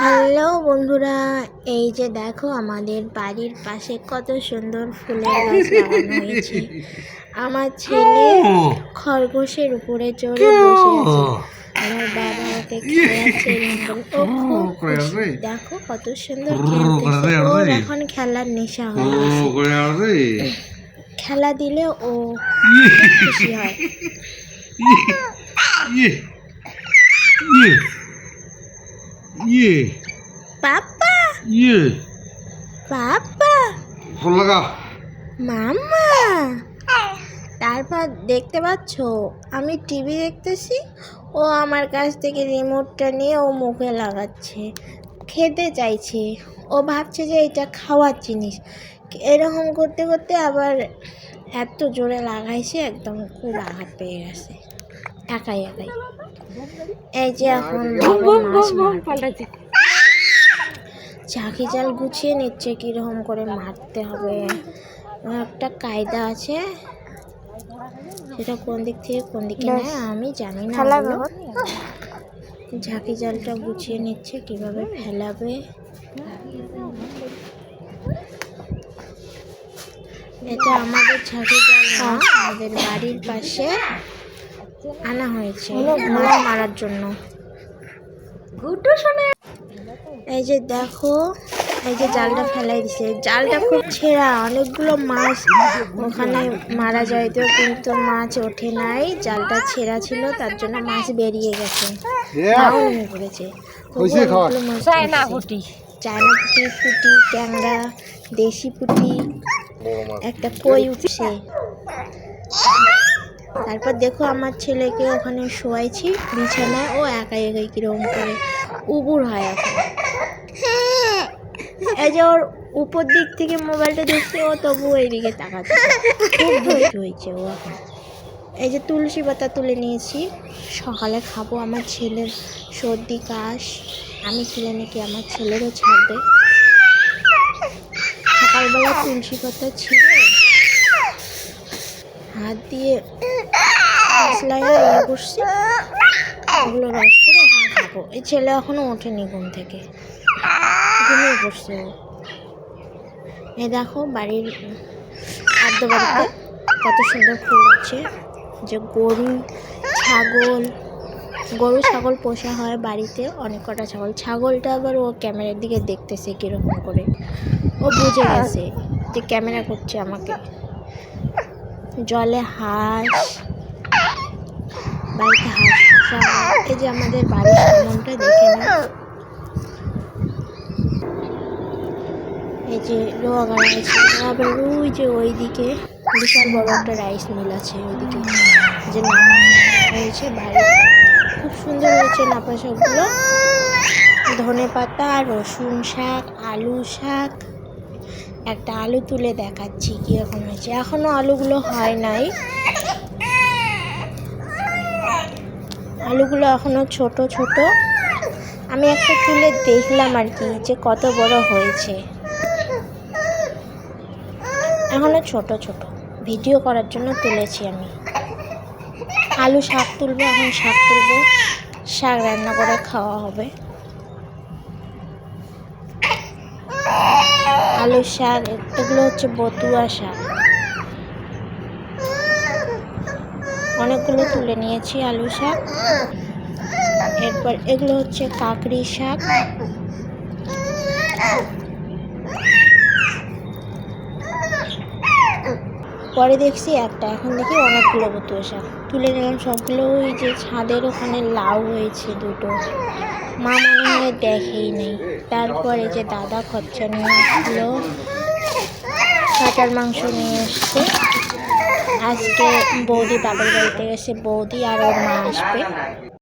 Hello বন্ধুরা এই যে দেখো আমাদের বাড়ির পাশে কত সুন্দর ফুলের গাছ লাগানো হয়েছে। আমার ছেলে খরগোশের উপরে চড়ে বসে আছে। আমার বাবা ওকে খেলাচ্ছে। দেখো কত সুন্দর ওর এখন খেলার নেশা হয়ে খেলা দিলে ও খুশি হয়। পাপা। পাপা। মাম্মা। তারপর দেখতে পাচ্ছ আমি টিভি দেখতেছি ও আমার কাছ থেকে রিমোটটা নিয়ে ও মুখে লাগাচ্ছে খেতে চাইছে। ও ভাবছে যে এটা খাওয়ার জিনিস। এরকম করতে করতে আবার এত জোরে লাগাইছে একদম খুব আঘাত পেয়ে গেছে। একাই একাই এই যে এখন। ঝাঁকি জাল গুছিয়ে নিচ্ছে কীরকম করে মারতে হবে। একটা কায়দা আছে। সেটা কোন দিক থেকে কোন দিকে নেয় আমি জানি না। ঝাঁকি জালটা গুছিয়ে নিচ্ছে কীভাবে ফেলাবে। এটা আমাদের ঝাঁকি জাল আমাদের বাড়ির পাশে। আনা হয়েছে মাছ মারার জন্য। এই যে দেখো এই যে জালটা ফেলাই দিছে। জালটা খুব ছেঁড়া অনেকগুলো মাছ ওখানে মারা যাইতো কিন্তু মাছ ওঠে নাই। জালটা ছেঁড়া ছিল তার জন্য মাছ বেরিয়ে গেছে। উঠেছে। চায়না পুঁটি। পুঁটি ট্যাংরা দেশি পুঁটি একটা কই উঠছে। তারপর দেখো আমার ছেলেকে ওখানে শোয়াইছি, বিছানায়, ও একাই একাই কীরকম করে উবুর হয় এখন। এই যে ওর উপর দিক থেকে মোবাইলটা দেখছে, ও তবু এইদিকে তাকাচ্ছে। খুব ধৈর্য হয়েছে ও এখন। এই যে তুলসী পাতা তুলে নিয়েছি, সকালে খাব আমার ছেলের সর্দি, কাশ। আমি খেলে নাকি আমার ছেলেরও ছাড়বে। সকালবেলা তুলসী পাতা ছিল। হাত দিয়ে মশলায় ইয়ে করছি ওগুলো রস করে এখন খাব এই ছেলে এখনও ওঠেনি ঘুম থেকে। ঘুমিয়ে পড়ছে। এই দেখো বাড়ির আদ্য বাড়িতে কত সুন্দর ফুল হচ্ছে। যে গরু, ছাগল গরু, ছাগল পোষা হয় বাড়িতে অনেক কটা ছাগল। ছাগলটা আবার ও ক্যামেরার দিকে দেখতেছে কীরকম করে। ও বুঝে গেছে যে ক্যামেরা করছে আমাকে। জলে হাঁস, বাড়িতে হাঁস এই যে আমাদের বাড়ির সামনটা দেখে না এই যে আছে আবার ওই যে ওইদিকে বিশাল বড় একটা রাইস মিল আছে ওইদিকে, যে হয়েছে বাড়ি খুব সুন্দর হয়েছে নাপা সবগুলো। ধনে পাতা রসুন শাক, আলু শাক একটা আলু তুলে দেখাচ্ছি কীরকম হয়েছে। এখনও আলুগুলো হয় নাই। আলুগুলো এখনও ছোট ছোট। আমি একটা তুলে দেখলাম আর কি যে কত বড় হয়েছে। এখনও ছোট ছোট। ভিডিও করার জন্য তুলেছি আমি। আলু শাক তুলবো, এখন শাক তুলবো। শাক রান্না করে খাওয়া হবে। আলু শাক এগুলো হচ্ছে বতুয়া শাক অনেকগুলো তুলে নিয়েছি আলু শাক। এরপর এগুলো হচ্ছে কাকড়ি শাক। পরে দেখছি একটা। এখন দেখি অনেকগুলো শাক তুলে নিলাম সবগুলো। ওই যে ছাদের ওখানে লাউ হয়েছে দুটো। মা মনে হয় দেখেই নেই। তারপরে যে দাদা খরচা নিয়ে আসলো কাটার মাংস নিয়ে এসছে। আজকে বৌদি বাবার বাড়িতে গেছে বৌদি আর ওর মা আসবে।